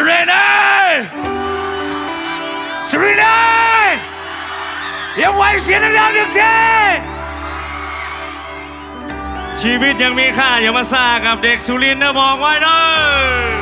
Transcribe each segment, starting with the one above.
สุรินทร์เอ้ยสุรินทร์เอ้ยยังไหวเสียงดังๆหนึ่งเสียงชีวิตยังมีค่าอย่ามาซ่ากับเด็กสุรินทร์นะบอกไว้เด้อ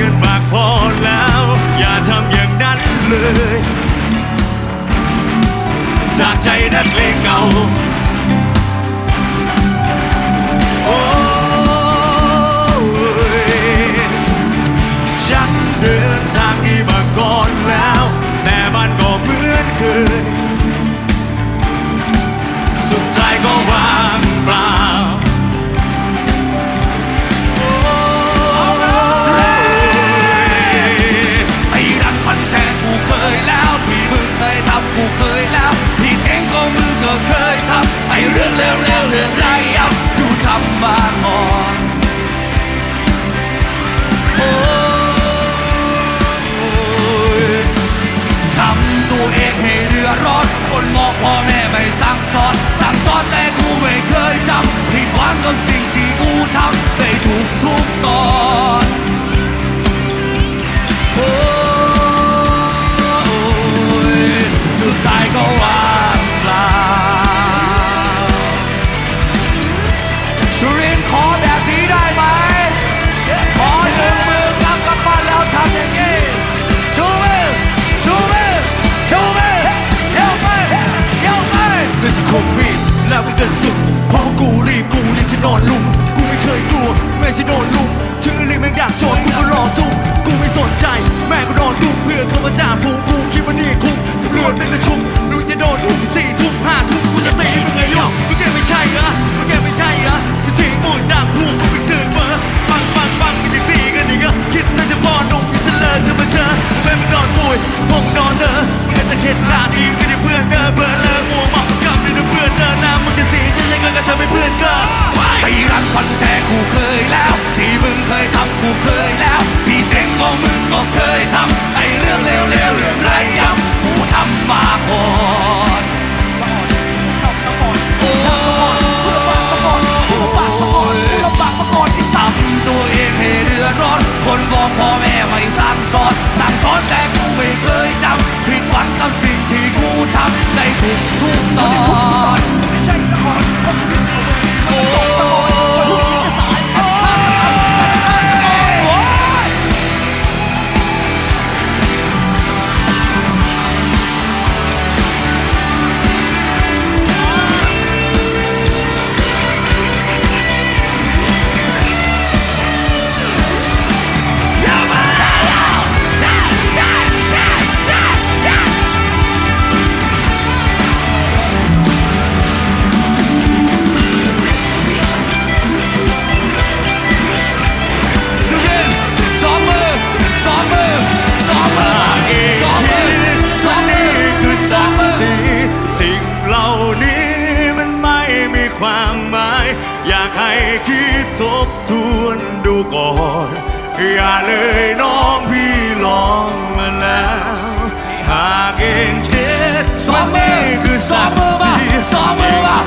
กันมากพอแล้ว อย่าทำอย่างนั้นเลย จากใจนักเลงเก่าโอ้ยฉันเดินทางนี้มาก่อนแล้ว แต่มันก็เหมือนเคยสุดท้ายก็ อ้เรื่องเลวๆเรื่องไรยับดูทำมาก่อนโอ้ยทำตัวเองให้เรือร้อนคนมองพ่อแม่ไม่สั่งสอน สั่งสอนแต่กูไม่เคยจำผิดหวังกับสิ่งที่กูทำ เรื่องที่คงมีแล้วมันก็สุดเพราะกูรีบกูรีบจะนอนลุมกูไม่เคยกลัวแม่จะโดนลุมถึงรีบแม่งอยากโชว์กูก็รอสู้กูไม่สนใจ แม่ก็นอนดุเพื่อนเขามาจ่าฝูกูคิดว่านี่คุ้มตำรวจเป็นกระชุมรู้จะโดนอุ้มสี่ทุ่มห้าทุ่มกูจะตีมึงไงยอกมึงแกไม่ใช่เหรอมึงแกไม่ใช่เหรอจะเสียงปูนดังพูกูไปสื่อเบอร์ฟังฟังฟังมันจะตีกันอีกเหรอคิดน่าจะพอหนุ่มพิเศษเธอมาเจอแม่มึงนอนป่วยพงนอนเนอมึงอาจจะเข็ดลาทีไม่ได้เพื่อนเด้อเบอร์เลอ สีจะยังไงก็เธอไม่เพื่อนกินไปรันฟันแท้กูเคยแล้ว ที่มึงเคยทำกูเคยแล้ว พี่เสียงของมึงก็เคยทำไอ้เรื่องเลวๆเรื่องไรย้ำกูทำมาก่อนโอ้ ทบทวนดูก่อน อย่าเลยน้องพี่ลองมาแล้วหากเองคิดสองมือคือสองมือมาสองมือมา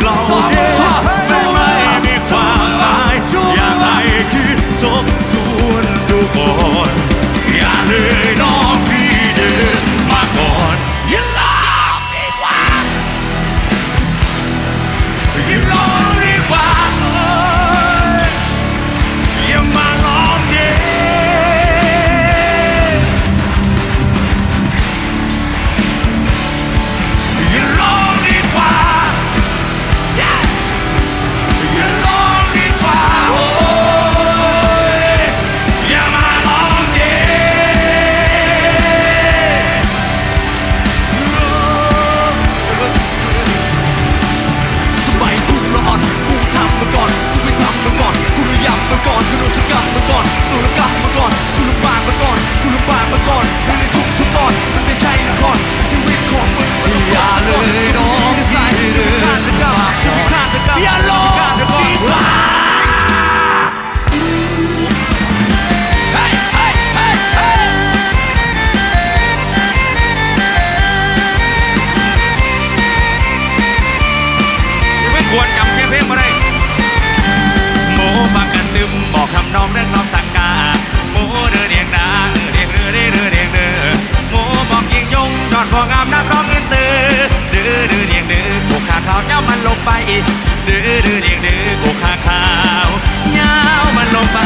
ดื้าขาวย้ามันลงไป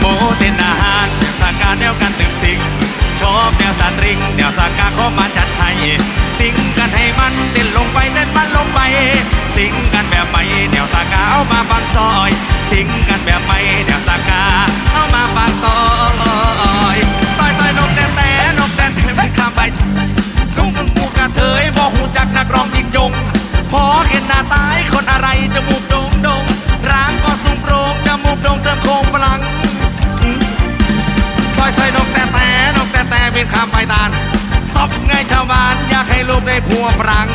โมเต้นอาหารสาการแนวกันตึงสิงชอบแนวสตริงแนวสากาขอมาจัดให้สิงกันให้มันเต้นลงไปเต้นมันลงไป สิงกันแบบไม่แนวสากาเอามาฟังซอยิงกันแบบไม่แนวสากา เอามาฟังซอยซอยซอยนกแต่แต่นกแต่แต่ไม่ข้ามไปสุ่มกูกระเทยบอกหูจักนักร้องยิงยง พอเห็นหน้าตายคนอะไรจมูกโด่งโด่งร่างก็สูงโปร่งจมูกโด่งเสริมโครงพลังซอยซอยนกแต่แต่นกแต่แต่บินข้ามไปตานซบไงชาวบ้านอยากให้ลูกได้ผัวฝรั่ง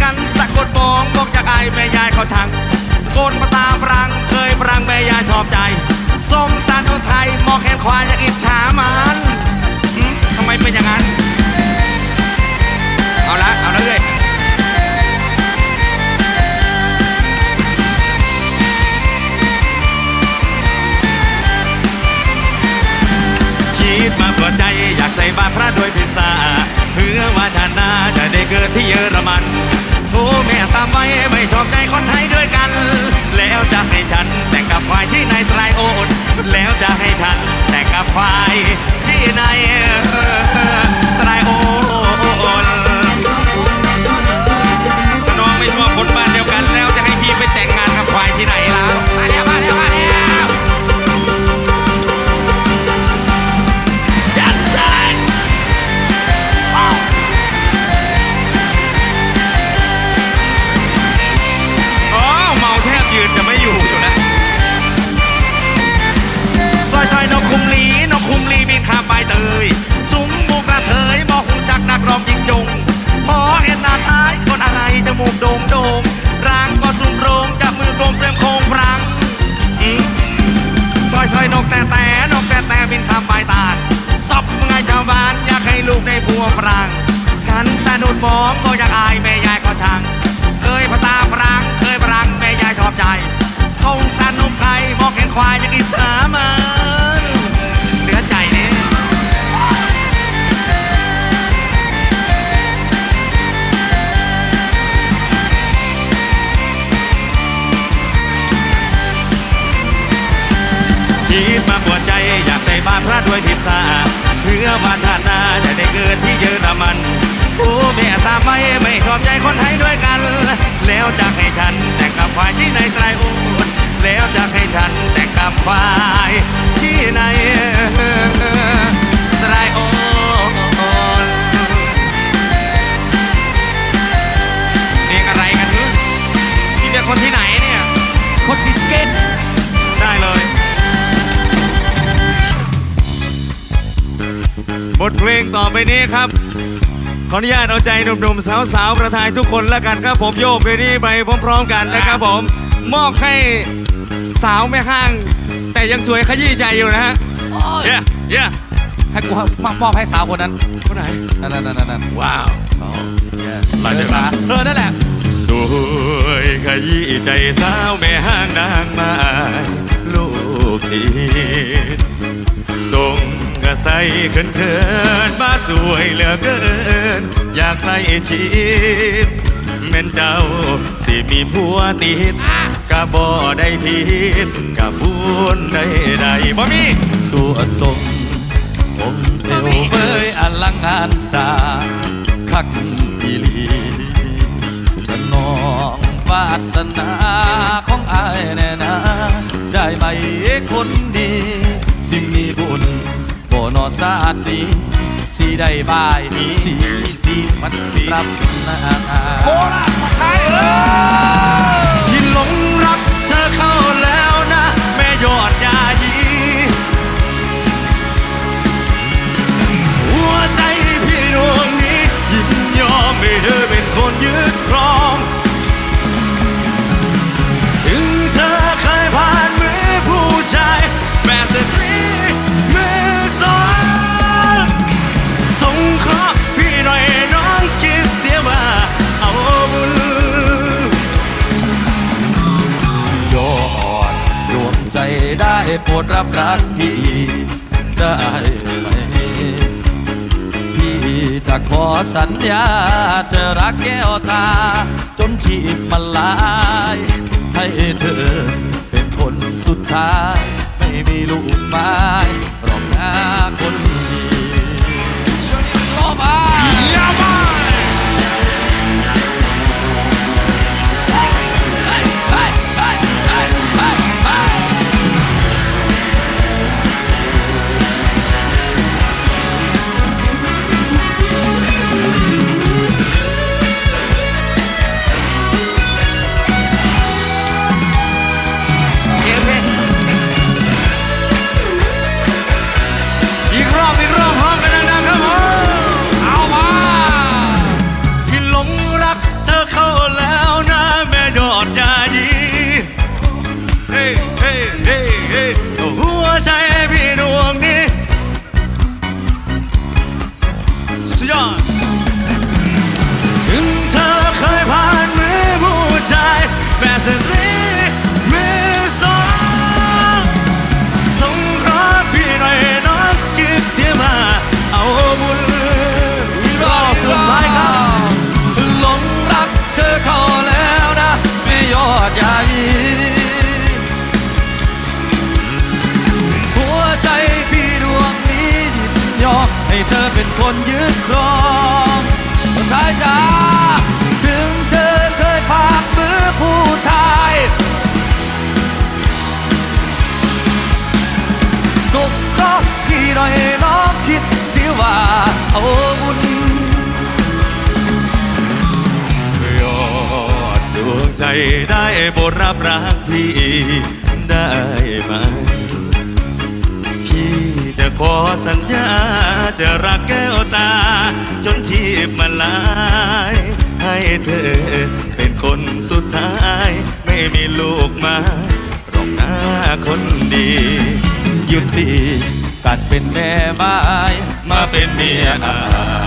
กันสะกดมองบอกจากไอแม่ยายเขาชัง โกนภาษาฝรั่งเคยฝรั่งแม่ยายชอบใจสมสารคนไทยมองแขนควายอยากอิจฉามันทำไมเป็นอย่างนั้น เอาละเอาละเรื่อยคิดมาเพื่อใจอยากใส่บาตรพระโดยพิซาเพื่อว่าชาติหน้าจะได้เกิดที่เยอรมัน โอ้แม่สามไว้ไม่ชอบใจคนไทยด้วยกัน แล้วจะให้ฉันแต่งกับควายที่ในไตรโอดแล้วจะให้ฉันแต่งกับควายที่ในไตรโอด ซอยนกแต่แต่นกแต่แต่บินข้ามไปตาดสอบไงชาวบ้านอยากให้ลูกได้ผัวฝรั่งกันสนุดมองก็อยากอายแม่ยายก็ช่าง เคยภาษาฝรั่งเคยฝรั่งแม่ยายชอบใจส่งสนุ่มไทยมองเห็นควายยังอิจฉามา คิดมาปวดใจอยากใส่บาตรพระด้วยพิซซ่าเพื่อว่าชาติหน้าจะได้เกิดที่เยอรมันโอ้แม่สามไม่ไม่ชอบใจคนไทยด้วยกัน แล้วจะให้ฉันแต่งกับควายที่ในไตรอูดแล้วจะให้ฉันแต่งกับควายที่ในไตรอูดเรียกอะไรกันนี่นี่เป็นคนที่ไหนเนี่ยคนซีสเกต บทเพลงต่อไปนี้ครับ ขออนุญาตเอาใจหนุ่มๆสาวๆประทายทุกคนแล้วกันครับผมโยกไปนี่ไปพร้อมๆกันนะครับผมมอบให้สาวแม่ห้าง แต่ยังสวยขยี้ใจอยู่นะฮะเย้เย้ให้กูมามอบให้สาวคนนั้นคนไหนนั่นนั่นนั่นนั่นว้าวเดินมาเออนั่นแหละสวยขยี้ใจสาวแม่ห้างนางไมาลูกดีส่งก ระใสเขินเขินมาสวยเหลือเกิน อยากใกล้ชิดแม่นเจ้าสิมีผัวติดกะบ่ได้ผิดกะบุญได้ใดบ่มีสวดทรงองค์เอวเบยอลังงานสร้างคักอีหลีสนองวาสนาของอายแน่นะได้ไหมคนดีสิมีบุญบ่ นอสาดนี้สิได้บายนี้สิสิมันรับหน้าโคราชไทยเออที่หลงรักเธอเข้าแล้วนะ แม่ยอดยายีหัวใจพี่ดวงนี้ ยินยอมให้เธอเป็นคนยึดครองถึงเธอเคยผ่านมือผู้ชาย โปรดรับรักพี่ได้ไหมพี่จะขอสัญญาจะรักแก้วตา จนชีพมันลาย ให้เธอเป็นคนสุดท้าย ไม่มีลูกไม้รองหน้าคนดีช่ว เอาบุญยอดดวงใจได้โปรดรับรักพี่ได้ไหมพี่จะขอสัญญาจะรักแก้วตา จนชีพมันลาย ให้เธอเป็นคนสุดท้าย ไม่มีลูกมาหรอกหน้าคนดี ยุติการเป็นแม่ไม้ มาเป็นเมียนา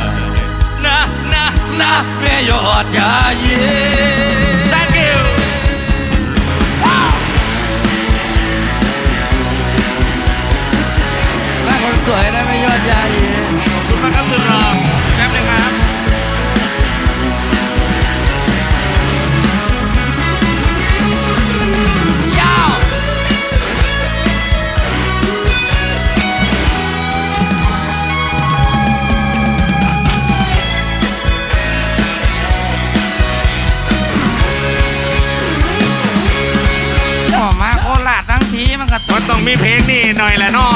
ยนะนะนะแม่ยอดยาเยี thank you และคนสวยนะแม่ยอดยาเยีขอบคุณมากครับสุด มัองนต้องมีเพลงนี่หน่อยแหละเนาะ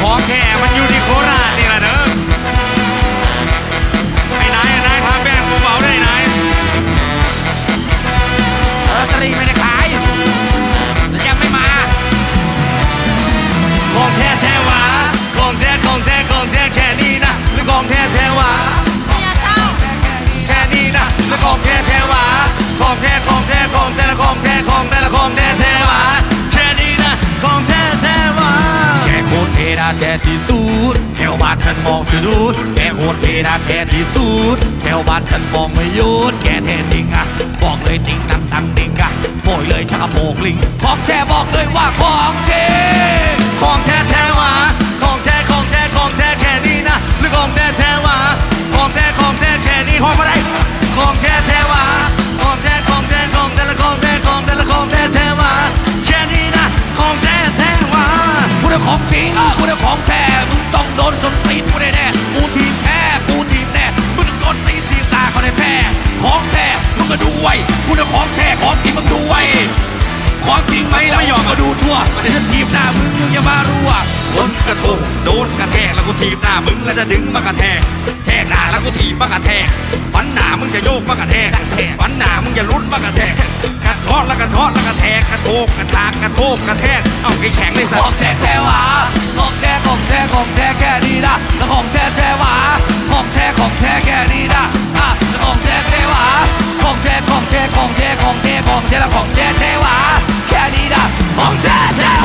ของแท้มันอยู่ที่โคราชนี่แหละเด้อไอ้นายไอ้นายทำแบงกูเบาได้นายลอตเตอรี่ไม่ได้ขายแต่ยังไม่มาของแท้แท้หวาของแท้ของแท้ของแท้แค่นี้นะหรือของแท้แท้หวาแค่นี้นะหรือของแท้แท้หวาของแท้ของแท้ของแท้ละของแท้ เทนาแท้ที่สุดแถวบ้านฉันมองสะดุดแกโคตรเทนาแท้ที่สุดแถวบ้านฉันมองไม่หยุดแกเท่จริงอะบอกเลยติงนังตังติงอะโบยเลยชักกระโปงลิงของแท้บอกเลยว่าของเชของแท้แท้วาของแท้ของแท้ของแท้แค่นี้นะหรือของแท้แท้วาของแท้ของแท้แค่นี้ของอะไรของแท้แท้วาของแท้ของแท้ของแต่ละ กระทงโดนกระแทกแล้วกูทีมหน้ามึงแล้วจะดึงมากระแทกแทกหน้าแล้วกูทีบมากระแทกฟันหน้ามึงจะโยกมากระแทกฟันหน้ามึงจะลุ้นมากระแทกกระทอดแล้วกระทอดแล้วกระแทกกระโทกกระทากกระโทกกระแทกเอาไอ้แข็งเลยสัตของแท้แท้วาของแท้ของแท้ของแท้แค่นี้นะแล้วของแท้แท้วาของแท้ของแท้แค่นี้นะอะแล้วของแท้แท้วาของแท้ของแท้ของแท้ของแท้ของแท้แล้วของแท้แท้วาแค่นี้นะของแท้แท้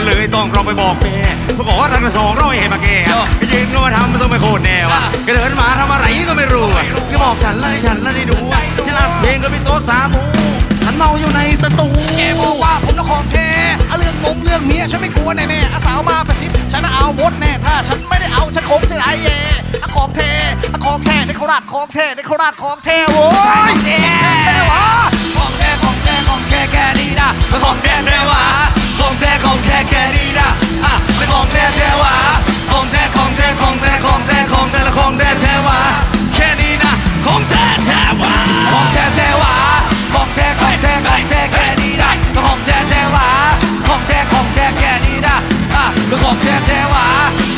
ก็เลยต้องเราไปบอกแม่เพื่อบอกว่าทางกระสองเราเห็นมาแกไปยืนก็มาทำมันต้องไปโคตรแน่วะแกเดินมาทำอะไรก็ไม่รู้อะแกบอกฉันแล้วให้ฉันแล้วได้ดูอะฉันอัดเพลงกับพี่โต๊ะสามูฉันเมาอยู่ในสตูแกบอกว่าผมน่ะของแท้เอาเรื่องมงเรื่องเมียฉันไม่กลัวแน่ๆอาสาวมาประสิบฉันน่ะเอาหมดแน่ถ้าฉันไม่ได้เอาฉันคงเสียดายแย่อะของแท้อะของแท้ในโคราชของแท้ในโคราชของแท้โว้ยของแท้ใช่วะของแท้ของแท้ของแท้แค่นี้นะเป็นของแท้แท้หวา ของแท้ของแท้แค่นี้นะอะเป็นของแท้แท้หวาของแท้ของแท้ของแท้ของแท้ของแท้และของแท้แท้หวาแค่นี้นะของแท้แท้หวาของแท้แท้หวาของแท้ของแท้ของแท้แค่นี้นะเป็นของแท้แท้หวาของแท้ของแท้แค่นี้นะอะเป็นของแท้แท้หวา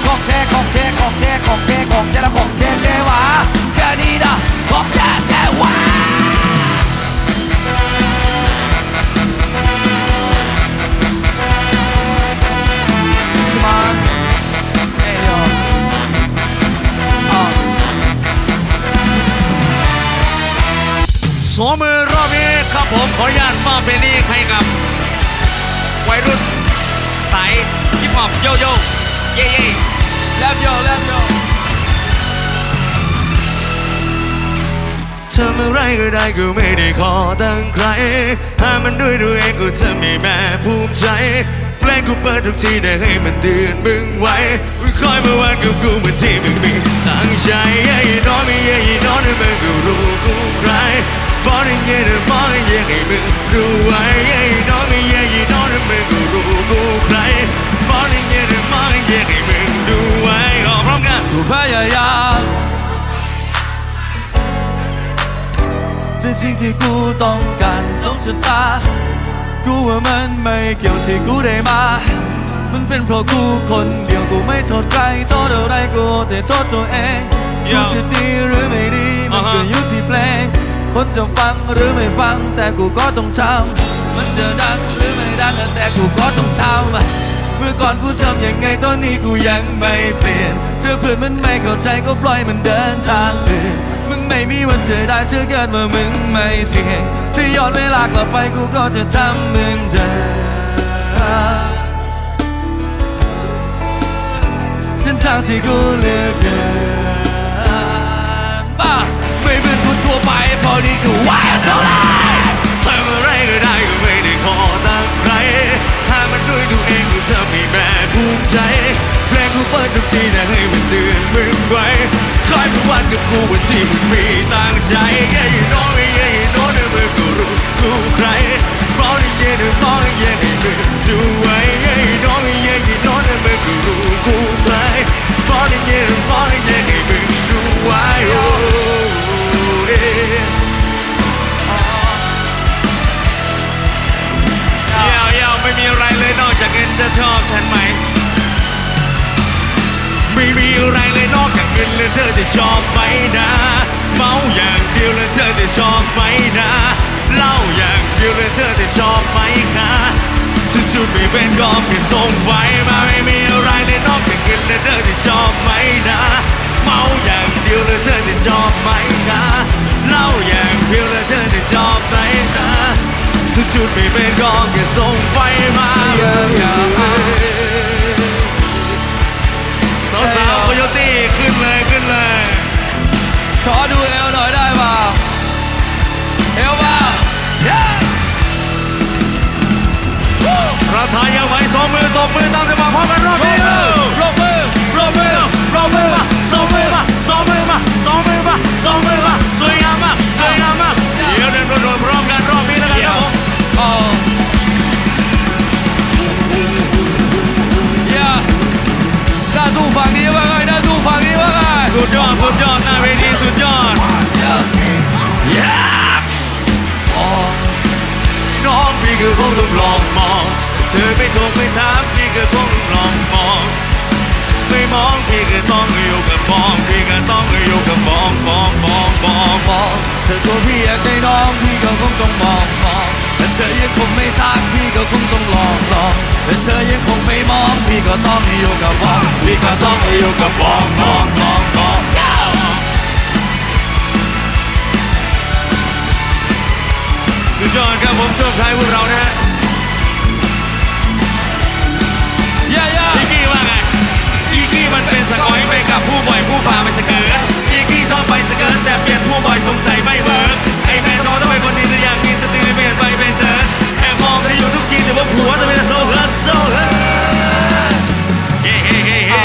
ของแท้ของแท้ของแท้ของแท้ของแท้และของแท้แท้หวา ผมขออนุญาตมอบเพลงนี้ให้กับ วัยรุ่นสายฮิปฮอปโยโย่เย่เย่ Love yo, love yo. ทำอะไรก็ได้ก็ไม่ได้ขอตั้งใครหามันด้วยตัวเองก็จะไม่แม่ภูมิใจเพลงกูเปิดทุกทีได้ให้มันเตือนมึงไว้คอยมาวันกับกูเหมือนที่มึงมีตั้งใจไอ้น้อยไม่ไอ้น้อยนะมึงก็รู้กูใคร รู้ไว้ไอ้น้อยไม่ไอ้น้อยนะมึงก็รู้กูใครบอกได้ไงนะบอกได้ยังให้มึงดูไว้ขอพร้อมกันกูพยายามเป็นสิ่งที่กูต้องการสงชะตากูว่ามันไม่เกี่ยวที่กูได้มามันเป็นเพราะกูคนเดียวกูไม่โทษใครโทษอะไรกูแต่โทษตัวเองกูจะดีหรือไม่ดีมันก็อยู่ที่เพลง คนจะฟังหรือไม่ฟังแต่กูก็ต้องทำมันจะดังหรือไม่ดังแต่กูก็ต้องทำเมื่อก่อนกูทำยังไงตอนนี้กูยังไม่เปลี่ยนเจอเพื่อนมันไม่เข้าใจก็ปล่อยมันเดินทางอื่นมึงไม่มีวันเจอได้เชื่อเกินว่ามึงไม่เสี่ยงถ้าย้อนเวลากลับไปกูก็จะทำเหมือนเดิมเส้นทางที่กูเลือกเดินบ้า ทั่วไปเพราะนี่กูว่าเท่าไหรทำอะไรก็ได้ก็ไม่ได้ขอตั้งใครหามันด้วยตัวเองกูจะม่แม่ภูมิใจเพลงกูเปิดทุกทีนะให้มันเตือนมึงไว้คอยเป็นวันกับกูวันที่มึงมีตั้งใจเย้ยน้องเย้ยน้องนมึงก็รู้กูใครมองเย้ยมองเย้ยให้มึงดูไว้เย้ยน้องเย้ยน้องนมึงก็รู้กูใครมองเย้ยมองเย้ย เธอจะชอบไหมนะ เมาอย่างเดียวแล้วเธอจะชอบไหมนะเล้าอย่างเดียวแล้วเธอจะชอบไหมคะจุดจุดๆไม่เป็นก็แค่ส่งไฟมาไม่มีอะไรเลยนอกจากเงินแล้วเธอจะชอบไหมนะเมาอย่างเดียวแล้วเธอจะชอบไหมคะเล้าอย่างเดียวแล้วเธอจะชอบไหมคะจุดไม่เป็นก็แค่ส่ง บมือตามจังหวะพร้อมกันรอบนี้ปรบมือปรบมือปรบมือมาสองมือมาสองมือมาสองมือมาสองมือมาสวยงามมากสวยงามมากเดี๋ยวเดินรวมพร้อมกันรอบนี้แล้วกันครับผมอ๋อ Yeah ด้านตู้ฝั่งนี้ว่าไงด้าตู้ฝั่งนี้ว่าไงสุดยอดสุดยอดหน้าเวทีสุดยอด Yeah น้องพี่ก็คงต้องลองมอง เธอไม่โทรไม่ถามพี่ก็คงลองมอง ไม่มองพี่ก็ต้องอยู่กับมองพี่ก็ต้องอยู่กับมองมองมองมองมองเธอตัวพี่อยากได้น้องพี่ก็คงต้องมองมองแต่เธอยังคงไม่ทักพี่ก็คงต้องลองลองแต่เธอยังคงไม่มองพี่ก็ต้องอยู่กับมองพี่ก็ต้องอยู่กับมองมองมองมองสุดยอดครับผมช่วงท้ายพวกเรานะฮะ ย่าย่าพี่กี้ว่าไงพี่กี้มันเป็นสกอยไปกับผู้บ่อยผู้พาไปสเกิร์ตพี่กี้ชอบไปสเกิร์ตแต่เปลี่ยนผู้บ่อยสงสัยไม่เวิร์กไอ้แฟนต้องไปคนนี้จะอยากมีสติเปลี่ยนไปเป็นเจอแอบมองจะอยู่ทุกทีแต่ว่าผัวจะเป็นโซฮัสโซฮัสเฮ้เฮ้เฮ้เฮ้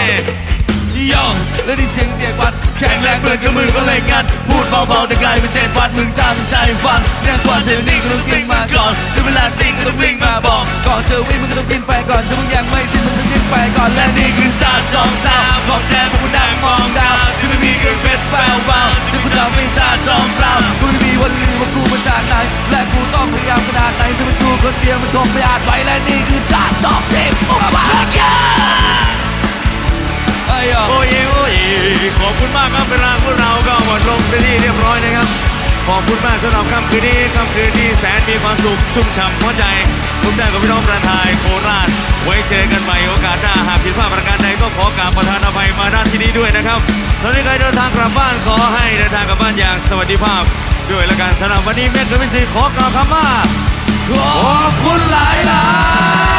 ยองและได้เสียงเด็กวัดแข็งแรงเปิดกระมือก็เลยงันพูดเบาๆแต่กลายเป็นเศษวัดมึงตั้งใจฟังแน่กว่าเซลนิ่ก็ต้องติ้ง ก่อนถึงเวลาสิ่งก็ต้องวิ่งมาบอก ก่อนเธอวิ่งมึงก็ต้องกินไปก่อนถ้ามึงยังไม่สิ้นมึงต้องกินไปก่อนและนี่คือศาสตร์สองสาวของแท้พวกกูนั่งมองดาวฉันไม่มีเครื่องเพชรแวววาวที่กูทำไม่ชาจอมเปล่ากูไม่มีวันลืมว่ากูมาจากไหนและกูต้องพยายามขนาดไหนฉันเป็นกูคนเดียวมันคงไม่อาจไหวและนี่คือศาสตร์สองสิบโอ้บ้าไอ้ยโอ้ยโอ้ยขอบคุณมากครับเวลาพวกเราก็หมดลงไปที่เรียบร้อยนะครับ ขอบคุณมากสำหรับค่ำคืนนี้ค่ำคืนที่แสนมีความสุขชุ่มฉ่ำหัวใจทุกท่กับพี่น้องประทายโคราช ไว้เจอกันใหม่โอกาสหน้าหากผิดพลาดประการใดก็ขอกราบประทานอภัยมาด้านที่นี้ด้วยนะครับตอนนี้ใครเดินทางกลับบ้านขอให้เดินทางกลับบ้านอย่างสวัสดิภาพ ด้วยละกันสำหรับวันนี้เมฆกับพิสิทธิ์ขอกล่าวคำว่าขอบคุณหลายหลาย